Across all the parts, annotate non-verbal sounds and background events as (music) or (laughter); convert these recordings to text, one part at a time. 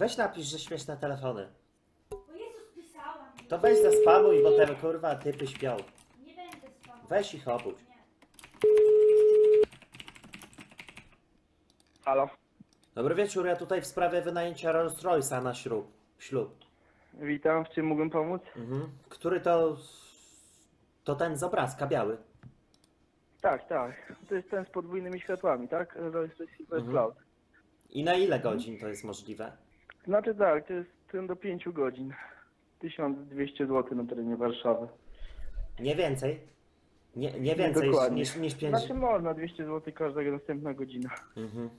Weź napisz, że śmieszne telefony. O Jezus, pisałam. To weź zaspamuj, bo te kurwa typy śpią. Nie będę spał. Weź ich obudź. Halo, Dobry wieczór, ja tutaj w sprawie wynajęcia Rolls Royce'a na ślub. ślub. witam, w czym mógłbym pomóc? Mhm. Który to... To ten z obrazka, biały. Tak, tak. To jest ten z podwójnymi światłami, tak? Rolls Royce Silver Mhm. Cloud. I na ile godzin to jest możliwe? Znaczy tak, to jest ten do 5 godzin. 1200 zł na terenie Warszawy. Nie więcej? Nie, nie więcej dokładnie. niż, niż 5... Znaczy można 200 zł każdego następna godzina. Mhm.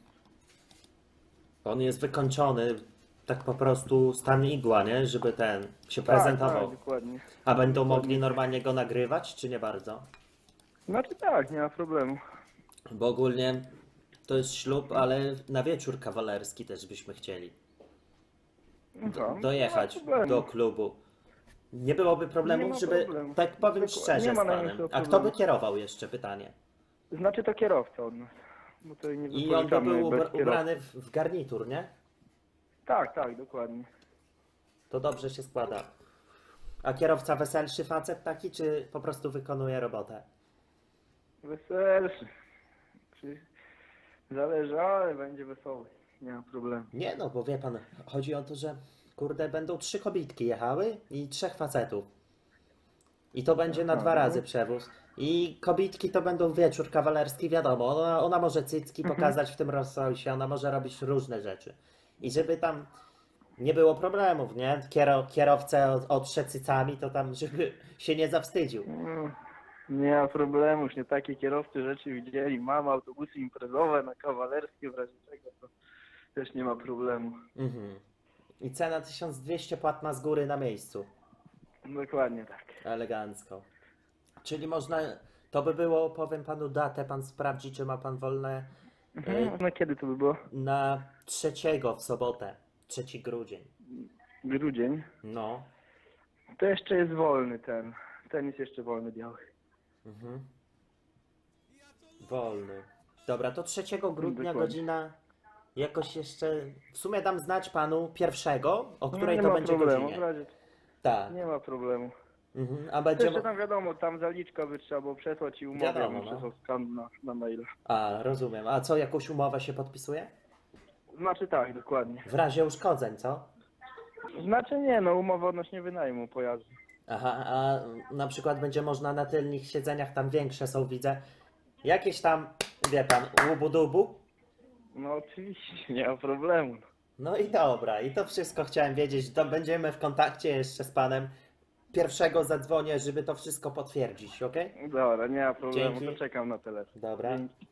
On jest wykończony, tak po prostu stan igła, nie? Żeby ten się prezentował. Tak, tak, dokładnie. A będą mogli normalnie go nagrywać, czy nie bardzo? Znaczy tak, nie ma problemu. Bo ogólnie to jest ślub, ale na wieczór kawalerski też byśmy chcieli No, dojechać ma problemu. do klubu. Nie byłoby problemu, Nie ma żeby, problemu. tak powiem Dokładnie. szczerze Nie ma z panem. najmniejszego A kto by problemu. kierował jeszcze, pytanie? Znaczy to kierowca od nas. Bo to nie I on by wypożyczamy był bez ubra- kierowcy. ubrany w, w garnitur, nie? Tak, tak, dokładnie. To dobrze się składa. A kierowca weselszy facet taki, czy po prostu wykonuje robotę? Weselszy. Czy... Zależy, ale będzie wesoły. Nie ma problemu. Nie no, bo wie pan, chodzi o to, że kurde, będą trzy kobitki jechały i trzech facetów. I to będzie na Aha, dwa no. razy przewóz. I kobitki to będą wieczór kawalerski, wiadomo, ona, ona może cycki Mhm. pokazać w tym Royce, ona może robić różne rzeczy. I żeby tam nie było problemów, nie? Kiero, kierowcę od- otrze cycami, to tam, żeby się nie zawstydził. Mm, Nie ma problemu, już nie takie kierowcy rzeczy widzieli. Mam autobusy imprezowe na kawalerskie, w razie czego to też nie ma problemu. Mhm. I cena 1200 płatna z góry na miejscu. Dokładnie tak. Elegancko. Czyli można, to by było, powiem panu datę, pan sprawdzi, czy ma pan wolne Mhm. No kiedy to by było? na trzeciego w sobotę, 3 grudzień. Grudzień. No. To jeszcze jest wolny ten. Ten jest jeszcze wolny biały. Mhm. Wolny. Dobra, to 3 grudnia Dokładnie. godzina jakoś jeszcze, w sumie dam znać panu pierwszego, o której nie to ma będzie problemu, w godzinie. razie Tak. nie ma problemu. Mhm. A będzie, jeszcze tam wiadomo, tam zaliczka by trzeba było przesłać i umowę, Wiadomo, bym no. przesłał skan na, na maila. a rozumiem, a co, jakąś umowę się podpisuje? Znaczy tak, dokładnie. W razie uszkodzeń, co? Znaczy nie, no umowa odnośnie wynajmu pojazdu. Aha, a na przykład będzie można na tylnych siedzeniach, tam większe są, widzę, jakieś tam, wie pan, łubu-dubu. No oczywiście, (laughs) nie ma problemu. No i dobra, i to wszystko chciałem wiedzieć, to będziemy w kontakcie jeszcze z panem. Pierwszego zadzwonię, żeby to wszystko potwierdzić, ok? Dobra, nie ma problemu, Dzięki. to czekam na telefon. Dobra. Dzięki.